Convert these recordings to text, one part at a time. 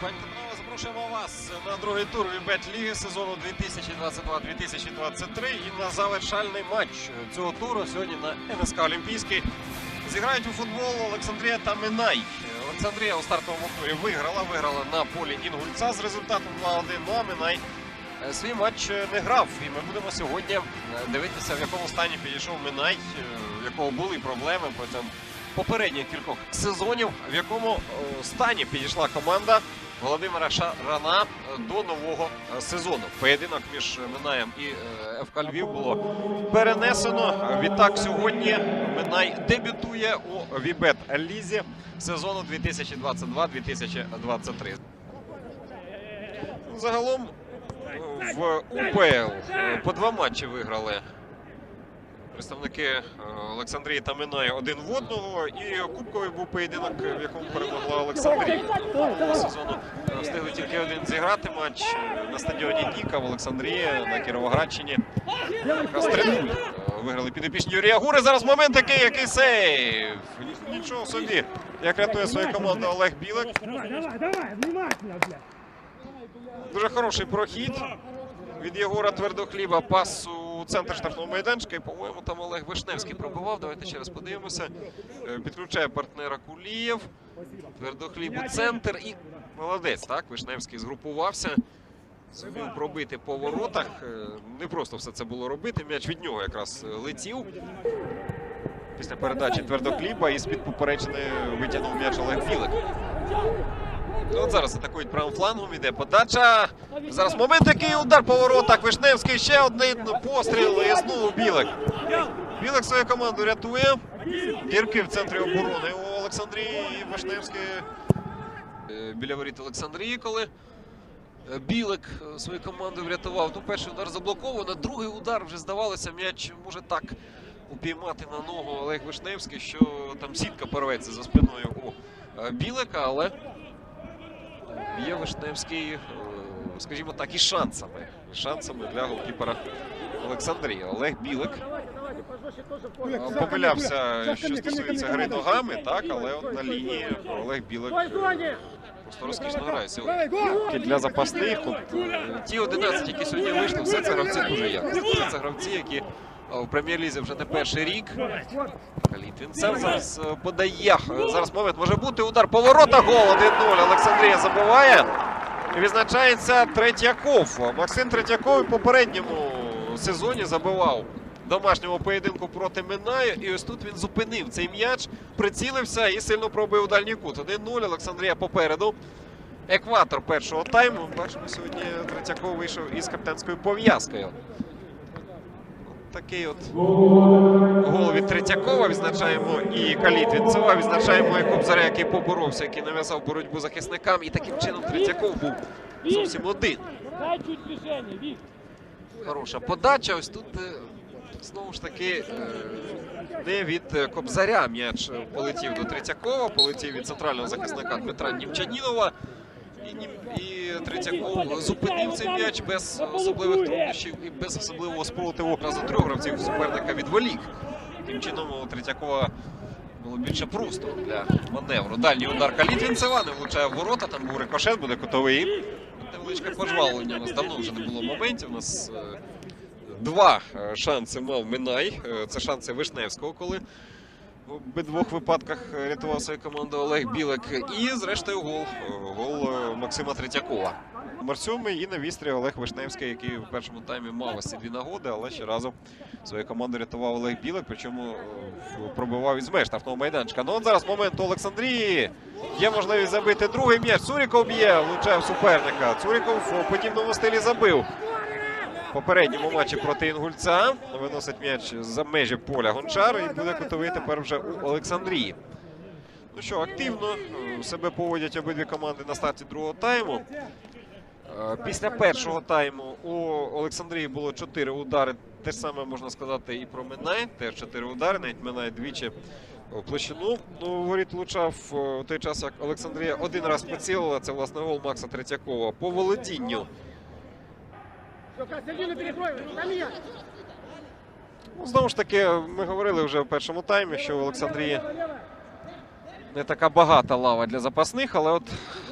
Пані запрошуємо вас на другий тур Вібет Ліги сезону 2022-2023 і на завершальний матч цього туру сьогодні на НСК Олімпійський. Зіграють у футбол Олександрія та Минай. Олександрія у стартовому турі виграла, виграла на полі Інгульця з результатом 2-1, ну а Минай е, свій матч е, не грав. І ми будемо сьогодні е, дивитися, в якому стані підійшов Минай, в якого були проблеми протягом попередніх кількох сезонів, в якому стані підійшла команда Володимира Шарана е, до нового е, сезону. Поєдинок між Минаєм і е, ФК Львів було перенесено. Відтак сьогодні Минай дебютує у Вібет Лізі сезону 2022-2023. Загалом в УПЛ по два матчі виграли представники е, Олександрії та Минає один в одного. І кубковий був поєдинок, в якому перемогла Олександрія. Цього сезону е, встигли тільки один зіграти матч е, на стадіоні Ніка в Олександрії на Кіровоградщині. Якраз 3-0 е, виграли підопічні Юрія Гури. Зараз момент такий, який сейв. Нічого собі. Як рятує свою команду Олег Білик. Дуже хороший прохід від Єгора Твердохліба. Пас у центр штрафного майданчика. І, по-моєму, там Олег Вишневський пробивав. Давайте ще раз подивимося. Е, Підключає партнера Кулієв. Твердохліб у центр. І молодець, так? Вишневський згрупувався. Зумів пробити по воротах. Е, Не просто все це було робити. М'яч від нього якраз е, летів. Після передачі Твердохліба і з-під поперечини витягнув м'яч Олег Білик. Ну, От зараз атакують правим флангом, іде подача. Зараз момент який удар по воротах. Вишневський ще один постріл і знову Білик. Білик свою команду рятує. Дірки в центрі оборони у Олександрії Вишневський е, біля воріт Олександрії, коли е, Білик е, свою команду врятував. Ну, перший удар заблоковано, другий удар вже здавалося, м'яч може так упіймати на ногу Олег Вишневський, що там сітка порветься за спиною у Білика, але є Вишневський, е, скажімо так, і шансами. Шансами для голкіпера Олександрії. Олег Білик е, помилявся, що стосується гри ногами, так, але от на лінії Олег Білик е, просто розкішно грає сьогодні. Тільки Для запасних, от, ті 11, які сьогодні вийшли, все це гравці дуже якісні. Все це гравці, які в прем'єр-лізі вже не перший рік. Літвінцев зараз е, подає. Е, Зараз момент може бути. Удар по воротах. Гол 1-0. Олександрія забиває. Відзначається Третьяков. Максим Третьяков у попередньому сезоні забивав в домашньому поєдинку проти Минаю. І ось тут він зупинив цей м'яч, прицілився і сильно пробив дальній кут. 1-0. Олександрія попереду. Екватор першого тайму. Бачимо, сьогодні Третьяков вийшов із капітанською пов'язкою. Такий от гол від відзначаємо і Калітвінцева. Відзначаємо і Кобзаря, який поборовся, який нав'язав боротьбу захисникам. І таким чином Третьяков був зовсім один. Хороша подача. Ось тут е, знову ж таки е, не від е, Кобзаря м'яч полетів до Третьякова, полетів від центрального захисника Дмитра Німчанінова. Третьяков зупинив цей м'яч без особливих труднощів і без особливого спротиву. Одразу трьох гравців суперника відволік. Таким чином у Третьякова було більше простору для маневру. Дальній удар Калітвінцева не влучає в ворота. Там був рикошет, буде котовий. Невеличке пожвалення. У нас давно вже не було моментів. У нас е, два е, шанси мав Минай. Е, Це шанси Вишневського, коли в обидвох випадках рятував свою команду Олег Білик. І, зрештою, гол. Гол е, Максима Третьякова. Сьомий і на вістрі Олег Вишневський, який в першому таймі мав ось ці дві нагоди, але ще разом свою команду рятував Олег Білик, причому е, пробивав із меж штрафного майданчика. Ну от зараз момент у Олександрії. Є можливість забити другий м'яч. Цуріков б'є, влучає суперника. Цуріков в подібному стилі забив. Попередньому матчі проти Інгульця виносить м'яч за межі поля Гончар і буде кутовий тепер вже у Олександрії. Ну що, активно е, себе поводять обидві команди на старті другого тайму. Е, Після першого тайму у Олександрії було 4 удари. Те ж саме можна сказати і про Минай. Теж 4 удари, навіть Минай двічі в площину. Ну, воріт влучав е, у той час, як Олександрія один раз поцілила. Це власне гол Макса Третьякова. По володінню. Середину перекрой, там я. Ну, знову ж таки, ми говорили вже в першому таймі, що у Олександрії не така багата лава для запасних, але от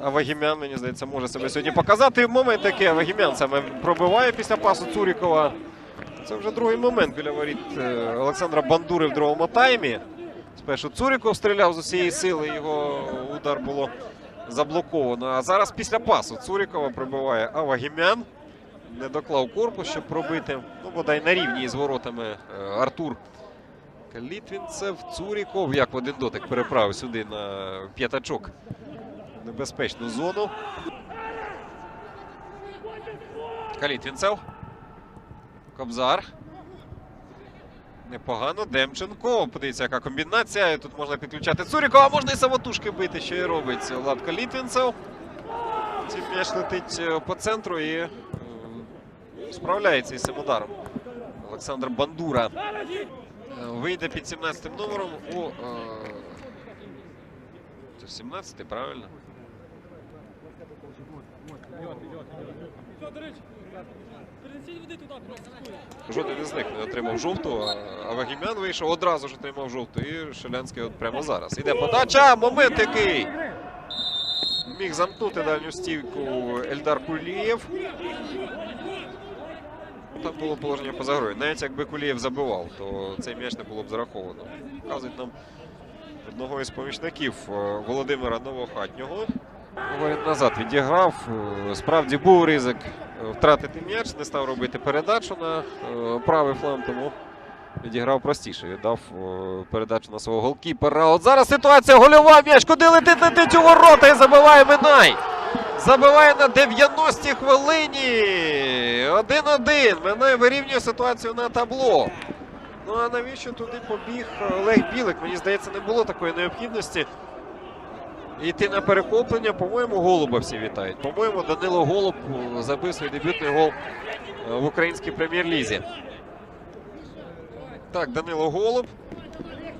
Авагімян, мені здається, може себе сьогодні показати. Момент який Авагімян саме пробиває після пасу Цурікова. Це вже другий момент біля воріт е, Олександра Бандури в другому таймі. Спершу Цуріков стріляв з усієї сили, його удар було заблоковано. А зараз після пасу Цурікова прибиває Авагімян. Не доклав корпус, щоб пробити. Ну, бодай на рівні із воротами е, Артур Літвінцев, Цуріков, як в один дотик переправив сюди на п'ятачок. Небезпечну зону. Калітвінцев. Кобзар. Непогано. Демченко. Подивіться, яка комбінація. Тут можна підключати Цурікова, можна і самотужки бити, що і робить Влад Калітвінцев. Цей м'яч летить е, по центру і справляється із цим ударом. Олександр Бандура е, вийде під 17 номером у. е, Це 17 правильно? Жоден із них не отримав жовту, а Авагімян вийшов одразу ж отримав жовту. І Шелянський от прямо зараз. Іде подача. Момент який міг замкнути дальню стійку Ельдар Кулієв. Там було положення поза грою. Навіть якби Кулієв забивав, то цей м'яч не було б зараховано. Вказують нам одного із помічників е, Володимира Новохатнього. Говорить, назад відіграв. Е, Справді був ризик е, втратити м'яч, не став робити передачу на правий фланг, тому відіграв простіше. Віддав передачу на свого голкіпера. От зараз ситуація гольова м'яч. Куди летить летить у ворота і забиває Минай. Забиває на 90-й хвилині. 1-1. Минай вирівнює ситуацію на табло. Ну а навіщо туди побіг Олег Білик? Мені здається, не було такої необхідності. Йти на перехоплення, по-моєму, Голуба всі вітають. По-моєму, Данило Голуб е, забив свій дебютний гол е, в українській прем'єр-лізі. Так, Данило Голуб.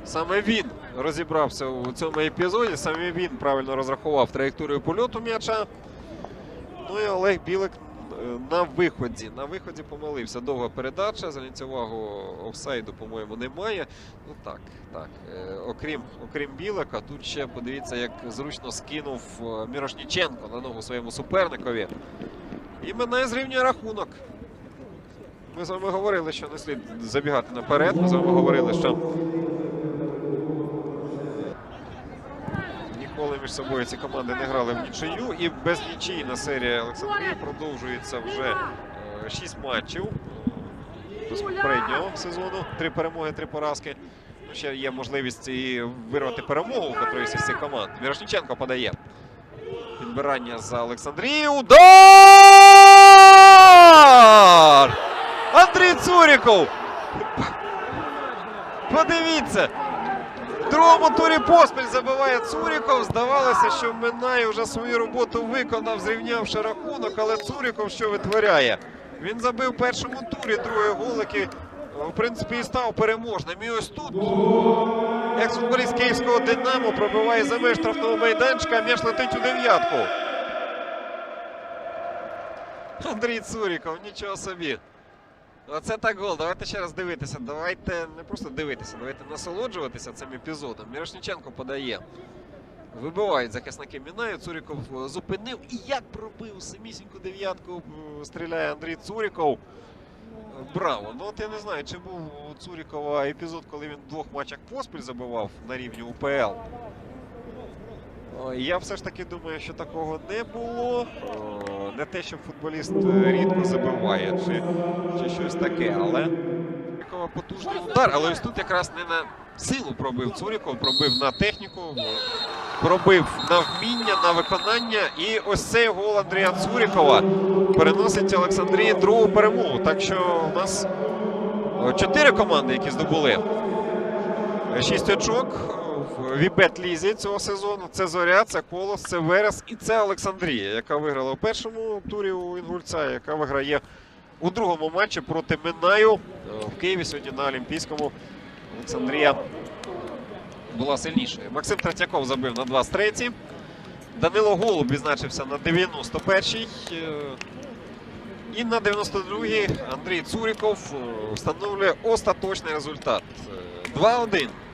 Саме він розібрався у цьому епізоді. Саме він правильно розрахував траєкторію польоту м'яча. Ну і Олег Білик е, на виході. На виході помилився. Довга передача. Увагу, офсайду, по-моєму, немає. Ну так, так. Е, окрім, окрім Білика, тут ще подивіться, як зручно скинув е, Мірошніченко на ногу своєму суперникові. І мене зрівнює рахунок. Ми з вами говорили, що не слід забігати наперед. Ми з вами говорили, що між собою ці команди не грали в нічию. І без нічийна серія Олександрії продовжується вже 6 матчів е, з попереднього сезону. Три перемоги, три поразки. Ну, ще є можливість і вирвати перемогу у котрої з цих команд. Мірошніченко подає. Підбирання за Олександрію. Удар! Андрій Цуріков! Подивіться! Другому турі поспіль забиває Цуріков. Здавалося, що Минай вже свою роботу виконав, зрівнявши рахунок, але Цуріков що витворяє? Він забив в першому турі другий гол, який, е, в принципі, і став переможним. І ось тут екс-футболіст київського Динамо пробиває за меж штрафного майданчика, м'яч летить у дев'ятку. Андрій Цуріков, нічого собі. Оце так гол. Давайте ще раз дивитися. Давайте не просто дивитися, давайте насолоджуватися цим епізодом. Мірошниченко подає. Вибивають захисники Мінаю. Цуріков е, зупинив. І як пробив самісіньку дев'ятку, е, стріляє Андрій Цуріков. Е, Браво! Ну от я не знаю, чи був у Цурікова епізод, коли він в двох матчах поспіль забивав на рівні УПЛ. Я все ж таки думаю, що такого не було. Не те, що футболіст е, рідко забиває, чи, чи щось таке, але Цурікова потужний удар. Але ось тут якраз не на силу пробив Цуріков, пробив на техніку, е, пробив на вміння, на виконання. І ось цей гол Андрія Цурікова переносить Олександрії другу перемогу. Так що у нас е, чотири команди, які здобули Шість очок в Вібет Лізі цього сезону. Це Зоря, це Колос, це Верес і це Олександрія, яка виграла у першому турі у Інгульця, яка виграє у другому матчі проти Минаю Е, в Києві сьогодні на Олімпійському. Олександрія була сильнішою. Максим Третьяков забив на 23-й. Данило Голуб відзначився на 91-й. Е, І на 92-й Андрій Цуріков е, встановлює остаточний результат. Е, 2-1